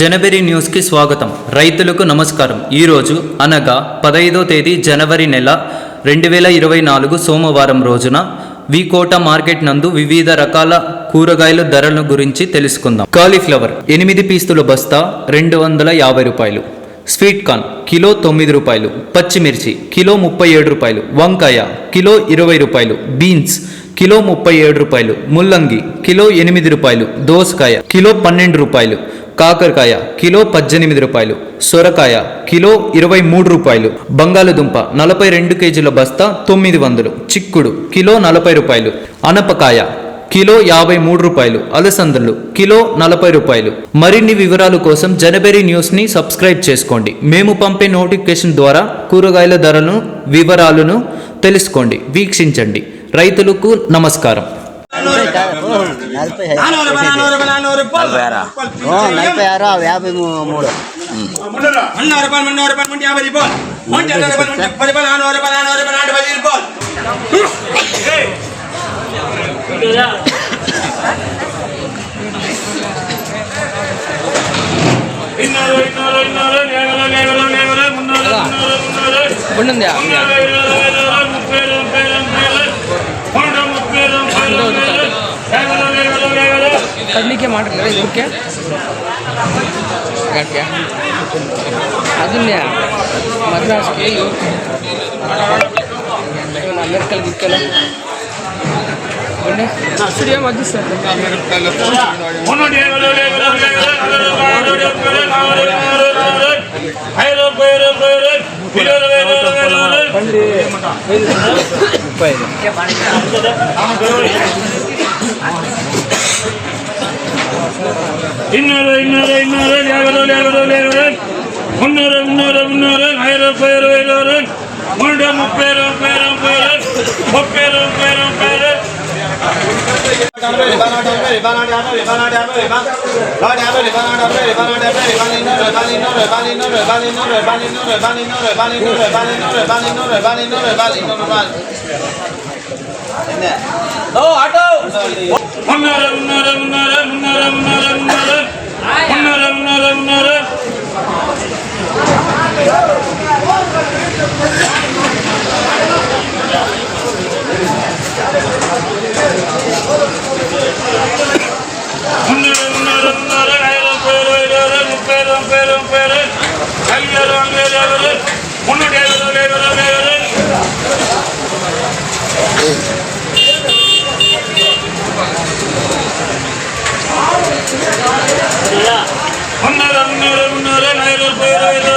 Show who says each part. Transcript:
Speaker 1: జనవరి న్యూస్కి స్వాగతం. రైతులకు నమస్కారం. ఈరోజు అనగా పదైదో తేదీ జనవరి నెల రెండు వేల ఇరవై నాలుగు సోమవారం రోజున వికోట మార్కెట్ నందు వివిధ రకాల కూరగాయల ధరల గురించి తెలుసుకుందాం. కాలీఫ్లవర్ ఎనిమిది పీస్తుల బస్తా రెండు వందల యాభై రూపాయలు. స్వీట్ కార్న్ కిలో తొమ్మిది రూపాయలు. పచ్చిమిర్చి కిలో ముప్పై ఏడు రూపాయలు. వంకాయ కిలో ఇరవై రూపాయలు. బీన్స్ కిలో ముప్పై ఏడు రూపాయలు. ముల్లంగి కిలో ఎనిమిది రూపాయలు. దోసకాయ కిలో పన్నెండు రూపాయలు. కాకరకాయ కిలో పద్దెనిమిది రూపాయలు. సొరకాయ కిలో ఇరవై మూడు రూపాయలు. బంగాళదుంప నలభై రెండు కేజీల బస్తా తొమ్మిది వందలు. చిక్కుడు కిలో నలభై రూపాయలు. అనపకాయ కిలో యాభై మూడు రూపాయలు. అలసందలు కిలో నలభై రూపాయలు. మరిన్ని వివరాల కోసం జనబెరి న్యూస్ని సబ్స్క్రైబ్ చేసుకోండి. మేము పంపే నోటిఫికేషన్ ద్వారా కూరగాయల ధరలను వివరాలను తెలుసుకోండి. వీక్షించండి. రైతులకు నమస్కారం
Speaker 2: నలభై ఆరు యాభై మూడు
Speaker 3: మున్నూరు రూపాయలు మున్నూరు రూపాయలు ముందు యాభై ಕಡ್ಲಿಕ್ಕೆ ಮಾಡಿರಲಿಲ್ಲ ಇದಕ್ಕೆ ಯಾಕೆ ಅದನ್ನೇ ಮದ್ರಾಸ್ಗೆ ಅಮೆರಿಕಲ್
Speaker 4: ಗಿಕ್ಕಲ್ಲ ಸ್ಟುಡಿಯೋ ಮದ್ದು ಸರ್ ಮುಪ್ಪ ಇದೆ இன்னொரு இன்னொரு இன்னொரு யாவரோல் யாவரோல் யாவரன் முன்னூறு முன்னூறு முன்னூறு ஐநூறு பேர் ஐநூறு முன்னூறு முப்பேரு பேரு பேரு முப்பேரு பேரு பேரு ஓ ஆட்டோ முன்னூறு முன்னூறு முன்னூறு முன்னூறு முன்னூறு Hallelujah.